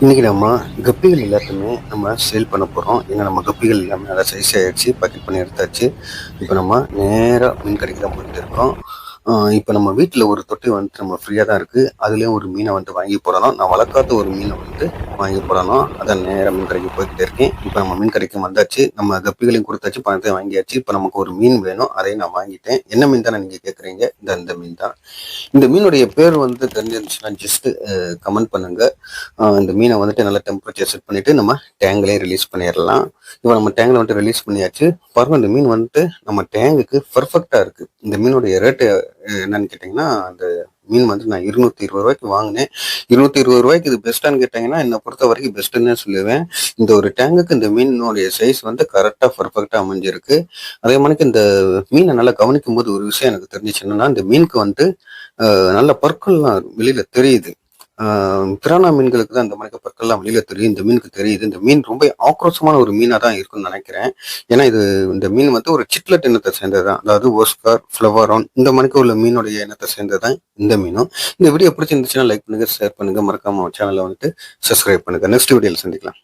இன்னைக்கு நம்ம கப்பிகள் எல்லாத்தையுமே நம்ம சேல் பண்ண போகிறோம் ஏன்னா நம்ம கப்பிகள் எல்லாமே நல்லா சைஸ் ஆகிடுச்சு பாக்கெட் பண்ணி எடுத்தாச்சு. இப்போ நம்ம நேராக மீன் கடைக்கு தான் போயிட்டு இருக்கோம் இப்போ நம்ம வீட்டில் ஒரு தொட்டி வந்துட்டு நம்ம ஃப்ரீயாக தான் இருக்குது அதுலேயும் ஒரு மீனை வந்து வாங்கி போடலாம். நான் வளர்க்காத ஒரு மீனை வந்து வாங்கி போடலாம் அதான் நேராக மீன் கடைக்கு போய்கிட்டே இருக்கேன். இப்போ நம்ம மீன் கடைக்கு வந்தாச்சு. நம்ம கப்பிகளையும் கொடுத்தாச்சு பணத்தை வாங்கியாச்சு. இப்போ நமக்கு ஒரு மீன் வேணும். அதையும் நான் வாங்கிட்டேன். என்ன மீன் தானே நீங்கள் கேட்குறீங்க இந்த அந்த மீன் தான். இந்த மீனுடைய பேர் வந்து தெரிஞ்சிருந்துச்சுன்னா ஜஸ்ட்டு கமெண்ட் பண்ணுங்கள் இந்த மீனை வந்துட்டு நல்லா டெம்பரேச்சர் செட் பண்ணிவிட்டு நம்ம டேங்க்லேயே ரிலீஸ் பண்ணிடலாம். இப்போ நம்ம டேங்கில் வந்துட்டு ரிலீஸ் பண்ணியாச்சு. பாருங்கள் இந்த மீன் வந்துட்டு நம்ம டேங்குக்கு பர்ஃபெக்டாக இருக்கு. இந்த மீனுடைய ரேட்டு என்னன்னு கேட்டிங்கன்னா அந்த மீன் வந்து நான் இருநூத்தி இருபது ரூபாய்க்கு வாங்கினேன். இருநூத்தி இருபது ரூபாய்க்கு இது பெஸ்ட்டான்னு கேட்டிங்கன்னா என்னை பொறுத்த வரைக்கும் பெஸ்ட்டுன்னு சொல்லுவேன். இந்த ஒரு டேங்குக்கு இந்த மீனுடைய சைஸ் வந்து கரெக்டாக பர்ஃபெக்டாக அமைஞ்சிருக்கு. அதே மாதிரி இந்த மீனை நல்லா கவனிக்கும் போது ஒரு விஷயம் எனக்கு தெரிஞ்சிச்சு. என்னன்னா இந்த மீனுக்கு வந்து நல்ல பற்கள்லாம் வெளியில தெரியுது. பிரானா மீன்களுக்கு தான் இந்த மாதிரி பற்கள்லாம் வெளியில் தெரியும். இந்த மீனுக்கு தெரியுது. இந்த மீன் ரொம்ப ஆக்ரோஷமான ஒரு மீனாக தான் இருக்கும்னு நினைக்கிறேன். ஏன்னா இது இந்த மீன் வந்து ஒரு சிட்லட் இனத்தை சேர்ந்தது தான் அதாவது ஓஸ்கார் ஃப்ளவரான் இந்த மாதிரி உள்ள மீனுடைய இனத்தை சேர்ந்தது தான் இந்த மீனும். இந்த வீடியோ பிடிச்சிருந்துச்சுன்னா லைக் பண்ணுங்க ஷேர் பண்ணுங்க. மறக்காம சேனலை வந்துட்டு சப்ஸ்கிரைப் பண்ணுங்க. நெக்ஸ்ட் வீடியோல சந்திக்கலாம்.